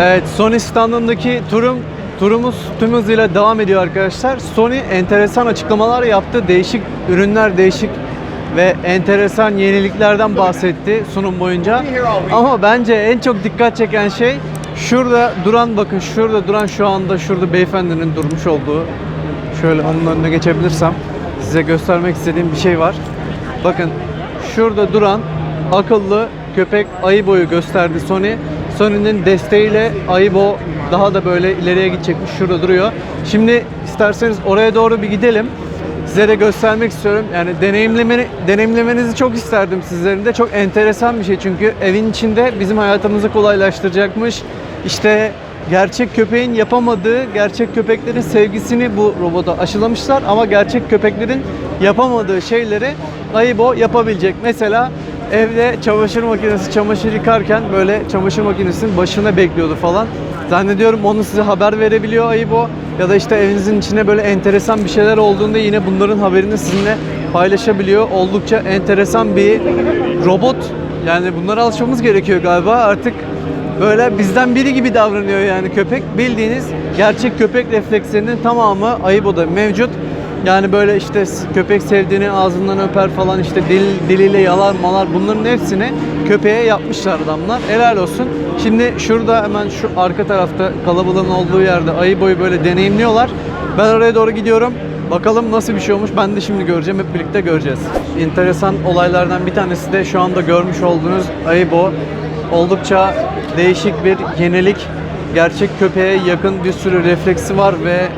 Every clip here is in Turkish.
Evet, Sony standındaki turum turumuz tüm hızıyla devam ediyor arkadaşlar. Sony enteresan açıklamalar yaptı. Değişik ürünler, değişik ve enteresan yeniliklerden bahsetti sunum boyunca. Ama bence en çok dikkat çeken şey şurada duran bakın şurada duran şu anda şurada beyefendinin durmuş olduğu şöyle onun önüne geçebilirsem size göstermek istediğim bir şey var. Bakın şurada duran akıllı köpek Aibo'yu gösterdi Sony. Sony'nin desteğiyle Aibo daha da böyle ileriye gidecekmiş. Şurada duruyor. Şimdi isterseniz oraya doğru bir gidelim. Size de göstermek istiyorum. Yani deneyimlemeni, deneyimlemenizi çok isterdim sizlerin de. Çok enteresan bir şey çünkü evin içinde bizim hayatımızı kolaylaştıracakmış. İşte gerçek köpeğin yapamadığı, gerçek köpeklerin sevgisini bu robota aşılamışlar ama gerçek köpeklerin yapamadığı şeyleri Aibo yapabilecek. Mesela evde çamaşır makinesi çamaşır yıkarken böyle çamaşır makinesinin başına bekliyordu falan. Zannediyorum onu size haber verebiliyor Aibo ya da işte evinizin içine böyle enteresan bir şeyler olduğunda yine bunların haberini sizinle paylaşabiliyor. Oldukça enteresan bir robot. Yani bunlara alışmamız gerekiyor galiba. Artık böyle bizden biri gibi davranıyor yani köpek. Bildiğiniz gerçek köpek reflekslerinin tamamı Aibo'da mevcut. Yani böyle işte köpek sevdiğini ağzından öper falan işte dil, diliyle yalar malar bunların hepsini köpeğe yapmışlar adamlar. Helal olsun. Şimdi şurada hemen şu arka tarafta kalabalığın olduğu yerde Aibo'yu böyle deneyimliyorlar. Ben oraya doğru gidiyorum. Bakalım nasıl bir şey olmuş ben de şimdi göreceğim. Hep birlikte göreceğiz. Enteresan olaylardan bir tanesi de şu anda görmüş olduğunuz Aibo. Oldukça değişik bir yenilik. Gerçek köpeğe yakın bir sürü refleksi var ve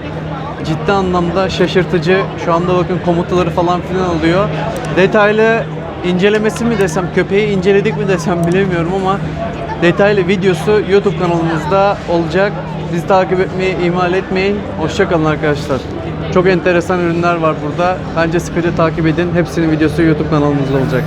ciddi anlamda şaşırtıcı. Şu anda bakın komutları falan filan oluyor. Detaylı incelemesi mi desem, köpeği inceledik mi desem bilemiyorum ama detaylı videosu YouTube kanalımızda olacak. Bizi takip etmeyi ihmal etmeyin. Hoşçakalın arkadaşlar. Çok enteresan ürünler var burada. Bence Speed'i takip edin. Hepsinin videosu YouTube kanalımızda olacak.